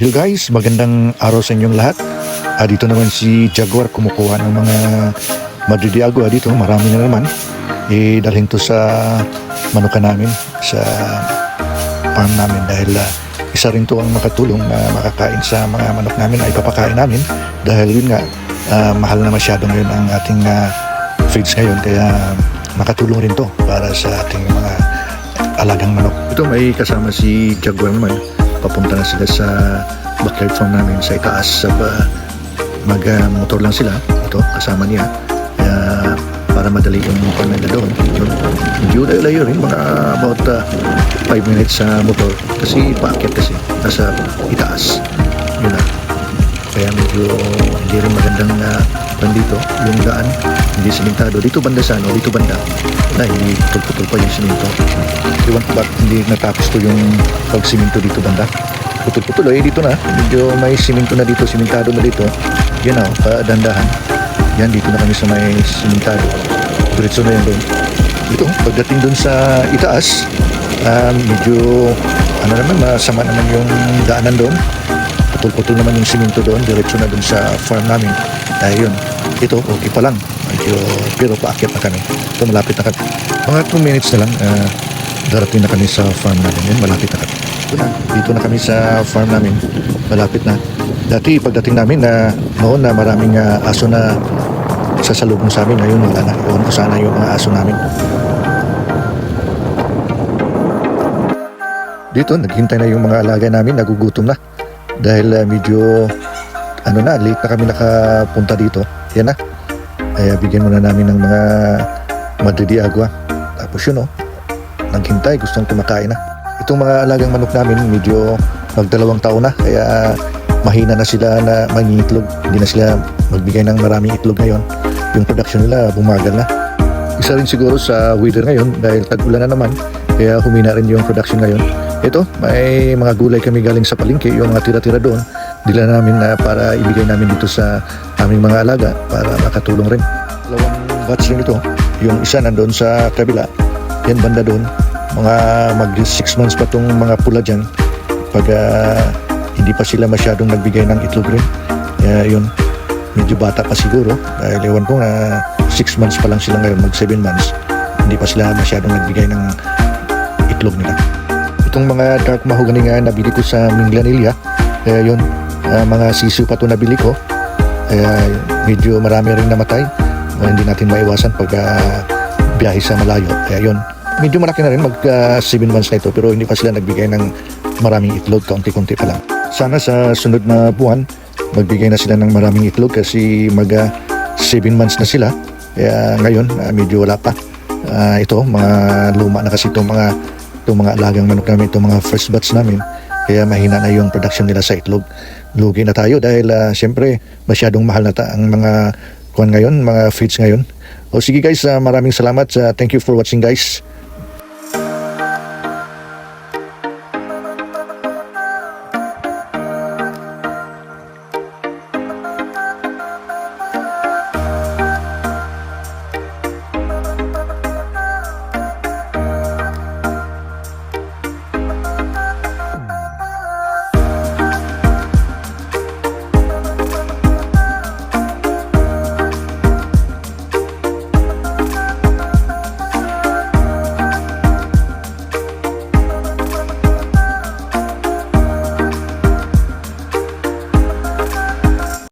Hello guys, magandang araw sa inyong lahat. Ah, dito naman si Jaguar kumukuha ng mga madridiago ah, dito. Marami na naman. Eh, dalhin to sa manuka namin, sa farm namin dahil ah, isa rin to ang makatulong na makakain sa mga manok namin ay papakain namin dahil yun nga, ah, mahal na masyado ngayon ang ating ah, feeds ngayon kaya makatulong rin to para sa ating mga alagang manok. Ito may kasama si Jaguar naman. Papunta na sila sa backyard farm namin sa itaas. Sa ba, mag-motor lang sila. Ito, kasama niya. Kaya para madali yung motor nila doon. Yun, medyo layo-layo rin. Mga about 5 minutes sa motor. Kasi paakyat kasi. Nasa itaas. Yun na. Kaya medyo hindi rin magandang uh, dito. Yung daan, hindi simentado. Dito banda sa ano, dito banda. Na hindi putol-putol pa yung simento. Iwan ko bakit hindi natapos to yung pagsiminto dito banda. Putol-putol eh, dito na. Medyo may simento na dito, simentado na dito. Yan o, padandahan. Yan, dito na kami sa may simentado. Diretso na yan doon. Ito, pagdating doon sa itaas, um, medyo, ano naman, masama naman yung daanan doon putol-putol naman yung simento doon, diretso na doon sa farm namin. Dahil yun, ito, okay pa lang. Medyo, pero paakyat na kami. Ito, malapit na kami. Mga 2 minutes na lang, ah, darating na kami sa farm namin. Yan, malapit na kami. Dito na kami sa farm namin. Malapit na. Dati, pagdating namin, na noon na maraming ah, aso na sasalubong sa amin. Ngayon, wala na. Iwan sana yung mga aso namin. Dito, naghintay na yung mga alaga namin, nagugutom na. Dahil ah, medyo, ano na, late na kami nakapunta dito. Yan na. Kaya bigyan muna namin ng mga madridiagwa. Tapos yun, oh, naghintay, gustong kumakain na. Itong mga alagang manok namin, medyo magdalawang taon na. Kaya mahina na sila na mangingitlog. Hindi na sila magbigay ng maraming itlog ngayon. Yung production nila bumagal na. Isa rin siguro sa weather ngayon dahil tag-ulan na naman. Kaya humina rin yung production ngayon. Ito, may mga gulay kami galing sa palengke, yung mga tira-tira doon. Dila namin na para ibigay namin dito sa aming mga alaga para makatulong rin. Dalawang batch rin ito. Yung isa nandoon sa kabila. Yan banda doon. Mga mag 6 months pa tong mga pula dyan. Pag ah, hindi pa sila masyadong nagbigay ng itlog rin. Kaya yun, medyo bata pa siguro. Dahil ewan ko na 6 months pa lang sila ngayon, mag 7 months. Hindi pa sila masyadong nagbigay ng itlog nila. Itong mga dark mahogany nga nabili ko sa Minglanilla. Kaya yun, ah, mga sisu pa to nabili ko. Kaya medyo marami rin namatay. Ah, hindi natin maiwasan pag ah, biyahe sa malayo. Kaya yun, medyo malaki na rin mag 7 months na ito pero hindi pa sila nagbigay ng maraming itlog, kaunti-kunti pa lang. Sana sa sunod na buwan, magbigay na sila ng maraming itlog kasi mag 7 months na sila. Kaya ngayon, ah, medyo wala pa. Ah, ito, mga luma na kasi itong mga itong mga alagang manok namin, itong mga first batch namin. Kaya mahina na yung production nila sa itlog. Lugi na tayo dahil ah, siyempre masyadong mahal na ta ang mga kuan ngayon, mga feeds ngayon. O sige guys, ah, maraming salamat. Ah, thank you for watching guys.